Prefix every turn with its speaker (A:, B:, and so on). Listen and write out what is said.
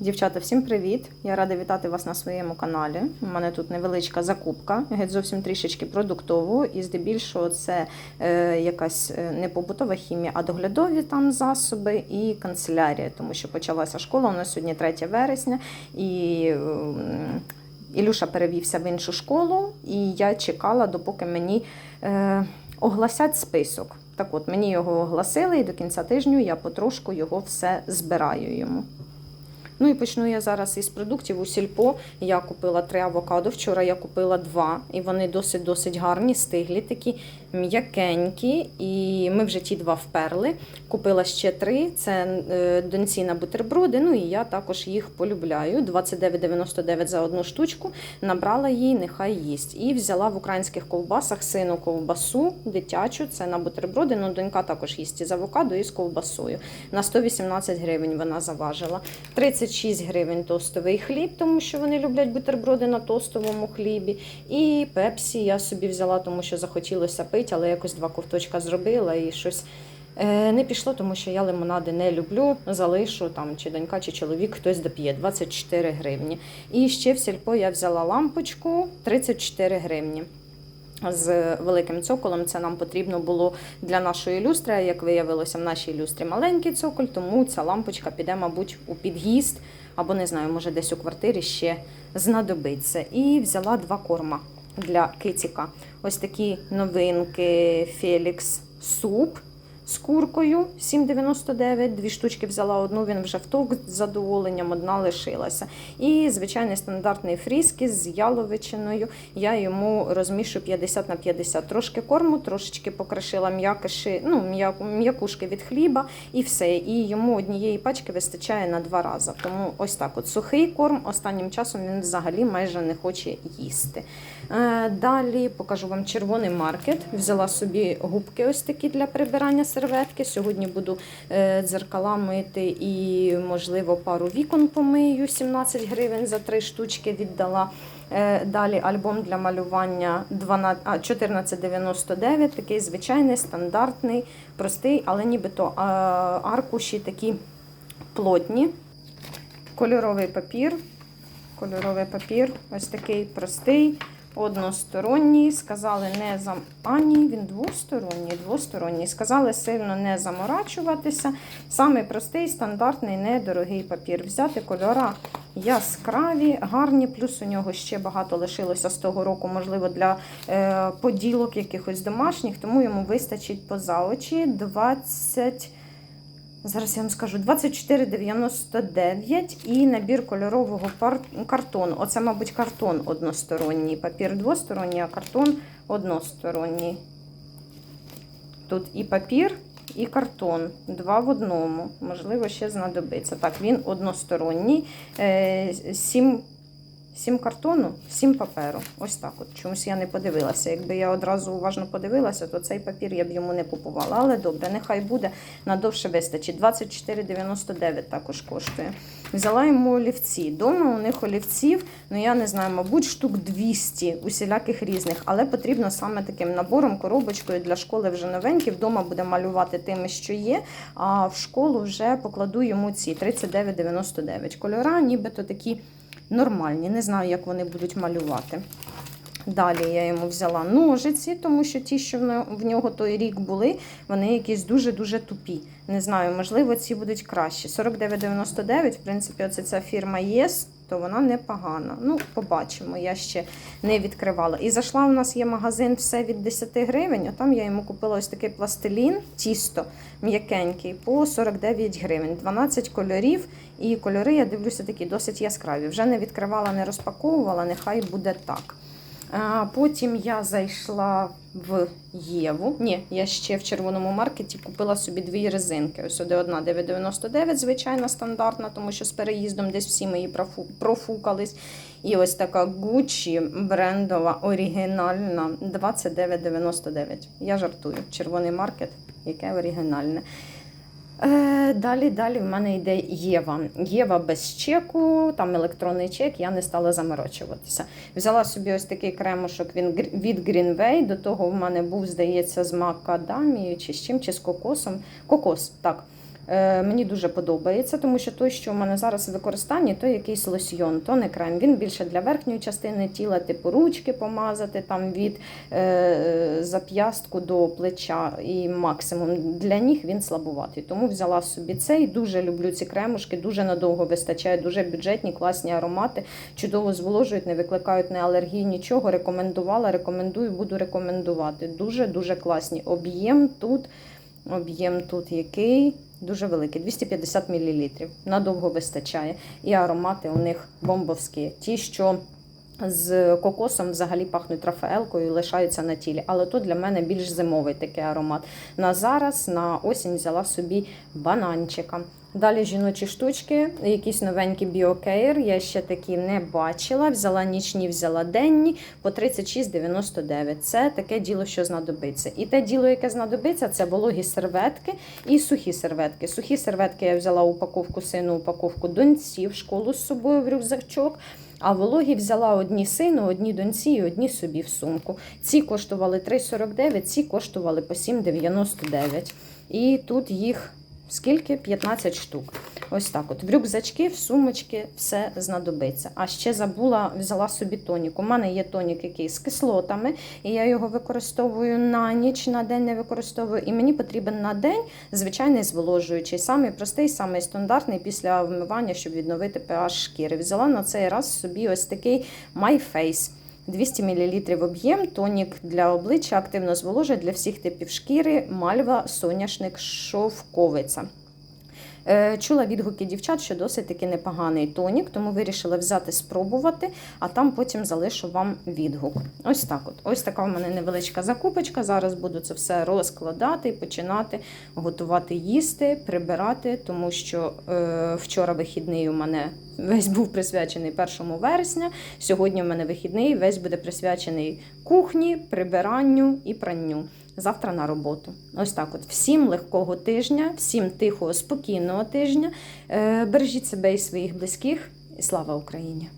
A: Дівчата, всім привіт! Я рада вітати вас на своєму каналі. У мене тут невеличка закупка, геть зовсім трішечки продуктову, і здебільшого це е, якась е, не побутова хімія, а доглядові там засоби і канцелярія, тому що почалася школа. У нас сьогодні 3 вересня, і ем, Ілюша перевівся в іншу школу, і я чекала, допоки мені е, огласять список. Так от, мені його оголосили, і до кінця тижню я потрошку його все збираю йому. Ну і почну я зараз із продуктів у сільпо. Я купила три авокадо. Вчора я купила два, і вони досить-досить гарні, стиглі, такі м'якенькі. І ми вже ті два вперли. Купила ще три. Це е, доньці на бутерброди. Ну і я також їх полюбляю. 29,99 за одну штучку. Набрала їй, нехай їсть. І взяла в українських ковбасах сину ковбасу дитячу. Це на бутерброди. Ну, донька також їсть із авокадо і з ковбасою. На 118 гривень вона заважила. 36 гривень тостовий хліб, тому що вони люблять бутерброди на тостовому хлібі. І пепсі я собі взяла, тому що захотілося пити, але якось два ковточка зробила і щось. е, Не пішло, тому що я лимонади не люблю. Залишу там чи донька, чи чоловік хтось доп'є 24 гривні. І ще в сільпо я взяла лампочку 34 гривні. З великим цоколем це нам потрібно було для нашої люстри. Як виявилося, в нашій люстрі маленький цоколь, тому ця лампочка піде, мабуть, у під'їзд або не знаю, може десь у квартирі ще знадобиться. І взяла два корма для киціка. Ось такі новинки Фелікс суп з куркою 7,99. Дві штучки взяла одну, він вже втовк з задоволенням, одна лишилася. І звичайний стандартний фріски з яловичиною. Я йому розмішу 50 на 50. Трошки корму, трошечки покришила ну, м'якушки від хліба і все. І йому однієї пачки вистачає на два рази. Тому ось так: от сухий корм останнім часом він взагалі майже не хоче їсти. Е, Далі покажу вам червоний маркет. Взяла собі губки ось такі для прибирання серветки. Сьогодні буду е, дзеркала мити і, можливо, пару вікон помию. 17 гривень за три штучки віддала. Е, Далі альбом для малювання 14,99. Такий звичайний, стандартний, простий, але нібито аркуші такі плотні. Кольоровий папір. Кольоровий папір, ось такий простий, односторонній. Сказали не зам... А, ні, він двосторонній, двосторонній. Сказали сильно не заморачуватися. Самий простий, стандартний, недорогий папір. Взяти кольора яскраві, гарні, плюс у нього ще багато лишилося з того року, можливо, для е, поділок якихось домашніх, тому йому вистачить поза очі 20. Зараз я вам скажу 24,99 і набір кольорового картону. Оце, мабуть, картон односторонній. Папір двосторонній, а картон односторонній. Тут і папір, і картон. Два в одному. Можливо, ще знадобиться. Так, він односторонній. Е, Сім, картону, сім паперу. Ось так. от. Чомусь я не подивилася. Якби я одразу уважно подивилася, то цей папір я б йому не купувала. Але добре, нехай буде надовше вистачить. 24,99 також коштує. Взяла йому олівці. Дома у них олівців, ну я не знаю, мабуть, штук 200 усіляких різних, але потрібно саме таким набором, коробочкою для школи вже новенькі. Вдома буде малювати тими, що є. А в школу вже покладу йому ці 39,99. Кольора, нібито такі нормальні. Не знаю, як вони будуть малювати. Далі я йому взяла ножиці, тому що ті, що в нього той рік були, вони якісь дуже-дуже тупі. Не знаю, можливо, ці будуть кращі. 49,99, в принципі, оце ця фірма ЄС, то вона непогана. Ну, побачимо, я ще не відкривала. І зайшла у нас є магазин все від 10 гривень, а там я йому купила ось такий пластилін, тісто м'якенький, по 49 гривень. 12 кольорів. І кольори, я дивлюся, такі досить яскраві. Вже не відкривала, не розпаковувала, нехай буде так. Потім я зайшла в Єву. Ні, я ще в червоному маркеті купила собі дві резинки. Ось сюди одна 9,99, звичайна стандартна, тому що з переїздом десь всі мої профу- профукались. І ось така Gucci брендова, оригінальна 29,99. Я жартую. Червоний маркет, яке оригінальне. Е, Далі, далі в мене йде Єва. Єва без чеку, там електронний чек, я не стала заморочуватися. Взяла собі ось такий кремушок від Greenway. До того в мене був, здається, з макадамією чи з чим, чи з кокосом. Кокос, так. Е, Мені дуже подобається, тому що той, що в мене зараз в використанні, то якийсь лосьйон, то не крем. Він більше для верхньої частини тіла, типу ручки помазати там від е, зап'ястку до плеча і максимум. Для ніг він слабуватий. Тому взяла собі цей. Дуже люблю ці кремушки, дуже надовго вистачає, дуже бюджетні, класні аромати, чудово зволожують, не викликають не алергії, нічого. Рекомендувала, рекомендую, буду рекомендувати. Дуже дуже класні. Об'єм тут, об'єм тут який. Дуже великий, 250 мл. Надовго вистачає. І аромати у них бомбовські. Ті, що з кокосом взагалі пахнуть рафаелкою лишаються на тілі. Але то для мене більш зимовий такий аромат. На зараз, на осінь взяла собі бананчика. Далі жіночі штучки, якісь новенькі біокейр. Я ще такі не бачила. Взяла нічні, взяла денні по 36,99. Це таке діло, що знадобиться. І те діло, яке знадобиться, це вологі серветки і сухі серветки. Сухі серветки я взяла упаковку сину, упаковку доньці школу з собою в рюкзачок. А вологі взяла одні сину, одні доньці і одні собі в сумку. Ці коштували 3,49, ці коштували по 7,99. І тут їх скільки? 15 штук. Ось так от. В рюкзачки, в сумочки все знадобиться. А ще забула, взяла собі тонік. У мене є тонік, який з кислотами, і я його використовую на ніч, на день не використовую. І мені потрібен на день звичайний зволожуючий, самий простий, самий стандартний після вмивання, щоб відновити pH шкіри. Взяла на цей раз собі ось такий My Face. 200 мл об'єм, тонік для обличчя, активно зволожує для всіх типів шкіри, мальва, соняшник, шовковиця. Е, Чула відгуки дівчат, що досить таки непоганий тонік, тому вирішила взяти спробувати, а там потім залишу вам відгук. Ось так от. Ось така в мене невеличка закупочка. Зараз буду це все розкладати і починати готувати їсти, прибирати, тому що е, вчора вихідний у мене весь був присвячений 1 вересня. Сьогодні у мене вихідний, весь буде присвячений кухні, прибиранню і пранню. Завтра на роботу. Ось так от. Всім легкого тижня, всім тихого, спокійного тижня. Е, Бережіть себе і своїх близьких. І слава Україні!